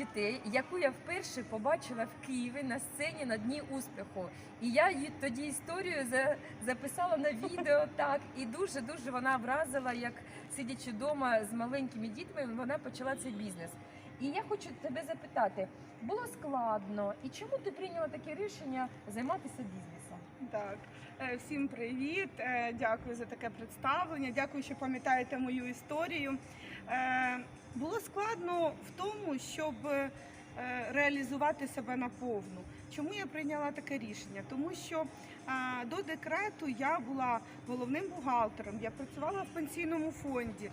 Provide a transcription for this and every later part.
дітей, яку я вперше побачила в Києві на сцені на дні успіху. І я її тоді історію записала на відео так. І дуже дуже вона вразила, як сидячи вдома з маленькими дітьми, вона почала цей бізнес. І я хочу тебе запитати: було складно, і чому ти прийняла таке рішення займатися бізнесом? Так, Е, всім привіт. Е, Дякую за таке представлення. Дякую, що пам'ятаєте мою історію. Е, Було складно в тому, щоб е, реалізувати себе наповну. Чому я прийняла таке рішення? Тому що до декрету я була головним бухгалтером, я працювала в пенсійному фонді.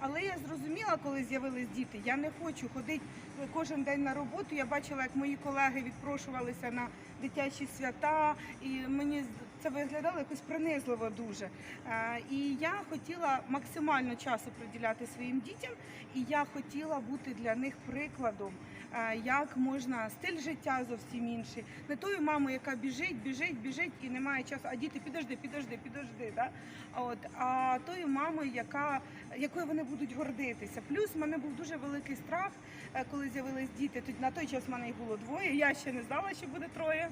Але я зрозуміла, коли з'явились діти, я не хочу ходити кожен день на роботу. Я бачила, як мої колеги відпрошувалися на дитячі свята, і мені це виглядало якось принизливо дуже. Е, І я хотіла максимально часу приділяти своїм дітям, і я хотіла бути для них прикладом, е, як можна стиль життя зовсім інший. Не тою мамою, яка біжить, біжить, біжить і не має часу. А діти, підожди, підожди, підожди. Да? От а тою мамою, яка якою вони будуть гордитися. Плюс в мене був дуже великий страх, е, коли з'явились діти. Тут на той час в мене їх було двоє. Я ще не знала, що буде троє.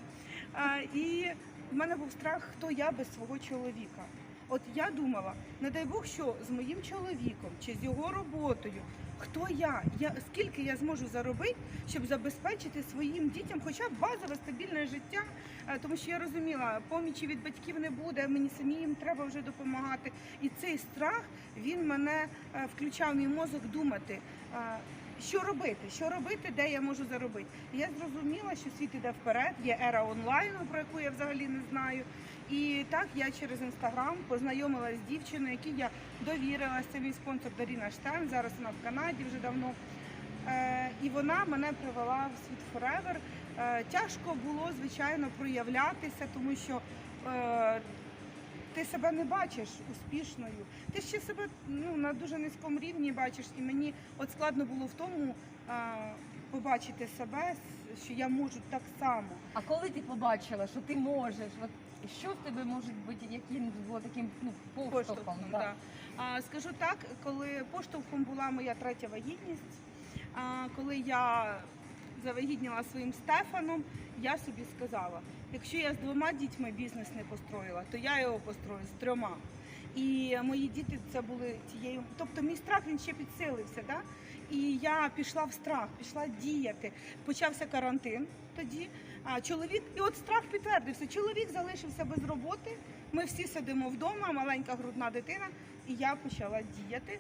І в мене був страх, хто я без свого чоловіка. От я думала, не дай Бог, що з моїм чоловіком чи з його роботою, хто я, я скільки я зможу заробити, щоб забезпечити своїм дітям хоча б базове стабільне життя, Е, тому що я розуміла, помічі від батьків не буде, мені самі їм треба вже допомагати. І цей страх він мене е, включав мій мозок думати. е, що робити? Що робити, де я можу заробити? І я зрозуміла, що світ іде вперед, є ера онлайну, про яку я взагалі не знаю. І так я через інстаграм познайомилася з дівчиною, якій я довірилася. Це мій спонсор Даріна Штайн. Зараз вона в Канаді вже давно. Е, і вона мене привела в світ. Е, тяжко було, звичайно, проявлятися, тому що е, ти себе не бачиш успішною. Ти ще себе ну, на дуже низькому рівні бачиш. І мені от складно було в тому е, побачити себе, що я можу так само. А коли ти побачила, що ти можеш, от що в тебе може бути, яким було таким ну, поштовхом? Поштовхом, да? да. А, скажу так, коли поштовхом була моя третя вагітність, а, коли я завагітніла своїм Стефаном, я собі сказала, якщо я з двома дітьми бізнес не построїла, то я його построю з трьома. І мої діти це були тією. Тобто мій страх він ще підсилився. Да? І я пішла в страх, пішла діяти. Почався карантин тоді. А чоловік, і от страх підтвердився. Чоловік залишився без роботи. Ми всі сидимо вдома, маленька грудна дитина. І я почала діяти.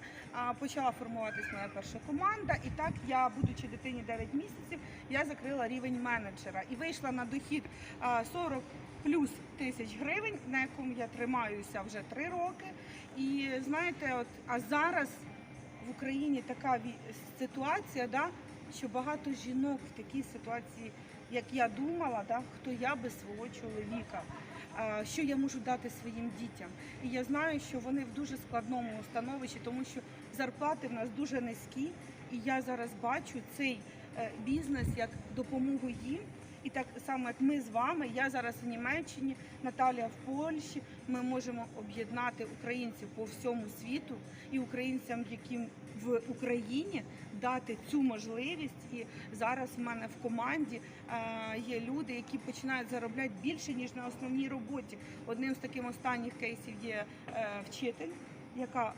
Почала формуватись моя перша команда. І так я, будучи дитині 9 місяців, я закрила рівень менеджера і вийшла на дохід а, 40 плюс тисяч гривень, на якому я тримаюся вже три роки. І знаєте, от а зараз в Україні така ситуація, да, що багато жінок в такій ситуації, як я думала, да, хто я без свого чоловіка, що я можу дати своїм дітям. І я знаю, що вони в дуже складному становищі, тому що зарплати в нас дуже низькі. І я зараз бачу цей е, бізнес як допомогу їм. І так само, як ми з вами, я зараз в Німеччині, Наталія в Польщі. Ми можемо об'єднати українців по всьому світу і українцям, яким в Україні дати цю можливість. І зараз в мене в команді е, є люди, які починають заробляти більше ніж на основній роботі. Одним з таких останніх кейсів є е, вчитель, яка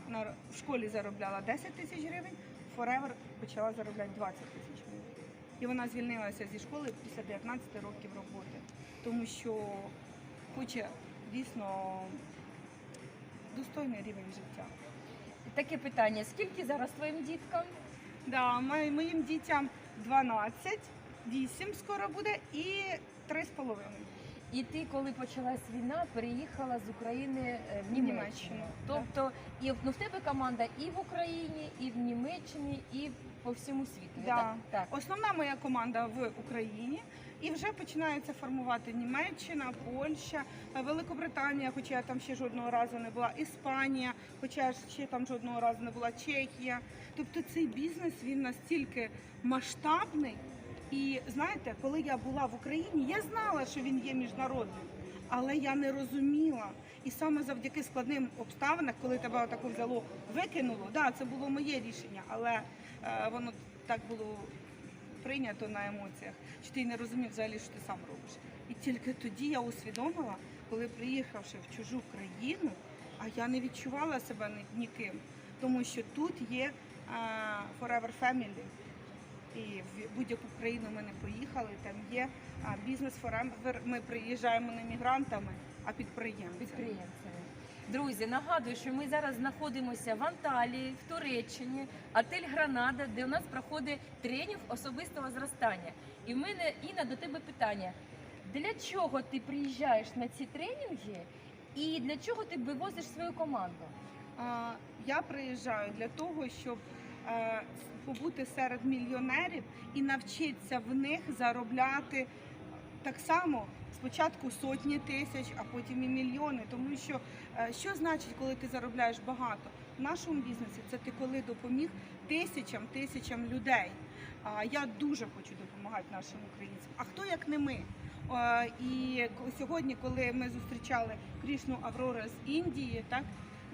в школі заробляла 10 тисяч гривень. Forever почала заробляти 20 тисяч гривень. І вона звільнилася зі школи після 19 років роботи, тому що хоче дійсно достойний рівень життя. Таке питання: скільки зараз твоїм діткам? Да, моїм дітям 12, 8 скоро буде і 3,5. І ти, коли почалась війна, переїхала з України е, в В Німеччину. Німеччину, Тобто, і ну, в тебе команда і в Україні, і в Німеччині, і по всьому світу. Да. Так? так. Основна моя команда в Україні. І вже починається формувати Німеччина, Польща, Великобританія, хоча я там ще жодного разу не була, Іспанія, хоча я ще там жодного разу не була, Чехія. Тобто цей бізнес він настільки масштабний. І знаєте, коли я була в Україні, я знала, що він є міжнародним, але я не розуміла. І саме завдяки складним обставинам, коли тебе отако взяло, викинуло, да, це було моє рішення, але е, воно так було прийнято на емоціях, що ти не розумів взагалі, що ти сам робиш. І тільки тоді я усвідомила, коли приїхавши в чужу країну, а я не відчувала себе ні- ніким, тому що тут є а, Forever Family. І в будь-яку країну ми не поїхали, там є бізнес Forever, ми приїжджаємо не мігрантами, а підприємцями. підприємцями. Друзі, нагадую, що ми зараз знаходимося в Анталії, в Туреччині, отель Гранада, де у нас проходить тренінг особистого зростання. І в мене Інна до тебе питання: для чого ти приїжджаєш на ці тренінги, і для чого ти вивозиш свою команду? А, Я приїжджаю для того, щоб побути серед мільйонерів і навчитися в них заробляти так само спочатку сотні тисяч, а потім і мільйони. Тому що е, що значить, коли ти заробляєш багато? В нашому бізнесі це ти коли допоміг тисячам тисячам людей. Я дуже хочу допомагати нашим українцям. А хто як не ми? Е, І сьогодні, коли ми зустрічали Крішну Аврора з Індії, так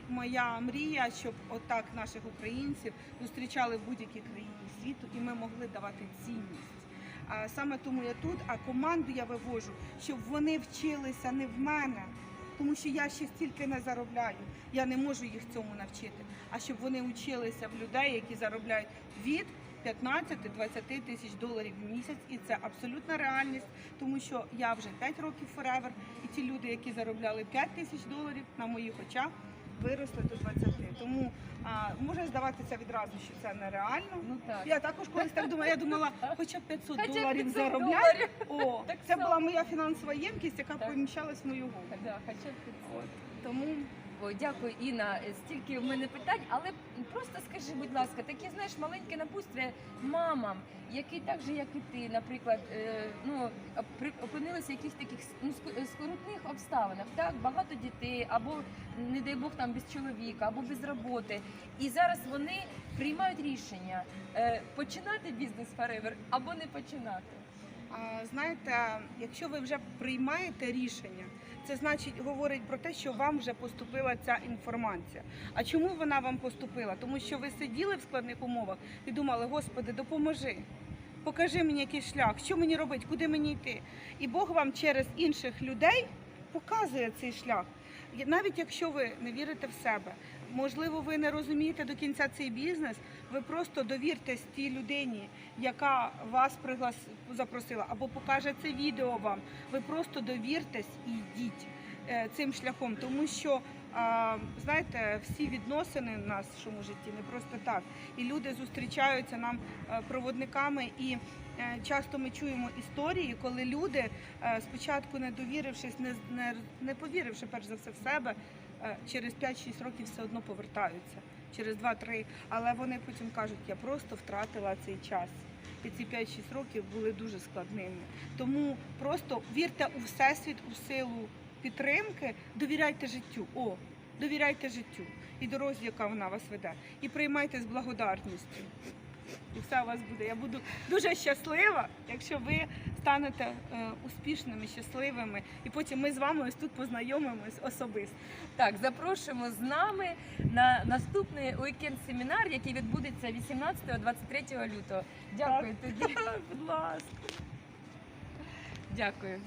моя мрія, щоб отак наших українців зустрічали в будь-якій країні світу, і ми могли давати цінність. А саме тому я тут, а команду я вивожу, щоб вони вчилися не в мене, тому що я ще стільки не заробляю. Я не можу їх цьому навчити. А щоб вони вчилися в людей, які заробляють від 15-20 тисяч доларів в місяць, і це абсолютна реальність, тому що я вже 5 років forever, і ті люди, які заробляли 5 тисяч доларів на моїх очах, виросли до 20. Тому а, може здаватися відразу, що це нереально. Ну так. Я також колись так думала. Я думала, хоча б 500 Хоча б доларів 500 заробляти. О, Так це само. була моя фінансова ємкість, яка Так. поміщалась в мою голову. Да, хоча б От. Тому Ой, дякую, Інна. Стільки в мене питань, але просто скажи, будь ласка, таке знаєш маленьке напутствие мамам, які так же, як і ти, наприклад, е, ну опинилися в якихось таких ну, ск- скрутних обставинах, так багато дітей, або не дай Бог там без чоловіка, або без роботи. І зараз вони приймають рішення е, починати бізнес Forever або не починати. знаєте, якщо ви вже приймаєте рішення, це значить говорить про те, що вам вже поступила ця інформація. А чому вона вам поступила? Тому що ви сиділи в складних умовах і думали, Господи, допоможи. Покажи мені якийсь шлях, що мені робити, куди мені йти. І Бог вам через інших людей показує цей шлях. Навіть якщо ви не вірите в себе, можливо, ви не розумієте до кінця цей бізнес, ви просто довіртесь тій людині, яка вас приглас... запросила, або покаже це відео вам. Ви просто довіртесь і йдіть е, цим шляхом, тому що. Знаєте, всі відносини в нашому житті не просто так. І люди зустрічаються нам е, проводниками, і е, часто ми чуємо історії, коли люди спочатку не довірившись, не, не, не повіривши перш за все в себе, через 5-6 років все одно повертаються, через 2-3, але вони потім кажуть, я просто втратила цей час. І ці 5-6 років були дуже складними. Тому просто вірте у всесвіт, у силу підтримки, довіряйте життю. О, довіряйте життю і дорозі, яка вона вас веде. І приймайте з благодарністю. І все у вас буде. Я буду дуже щаслива, якщо ви станете е, успішними, щасливими, і потім ми з вами ось тут познайомимось особисто. Так, запрошуємо з нами на наступний уікенд-семінар, який відбудеться 18-23 лютого. Дякую тобі. Будь ласка. Дякую.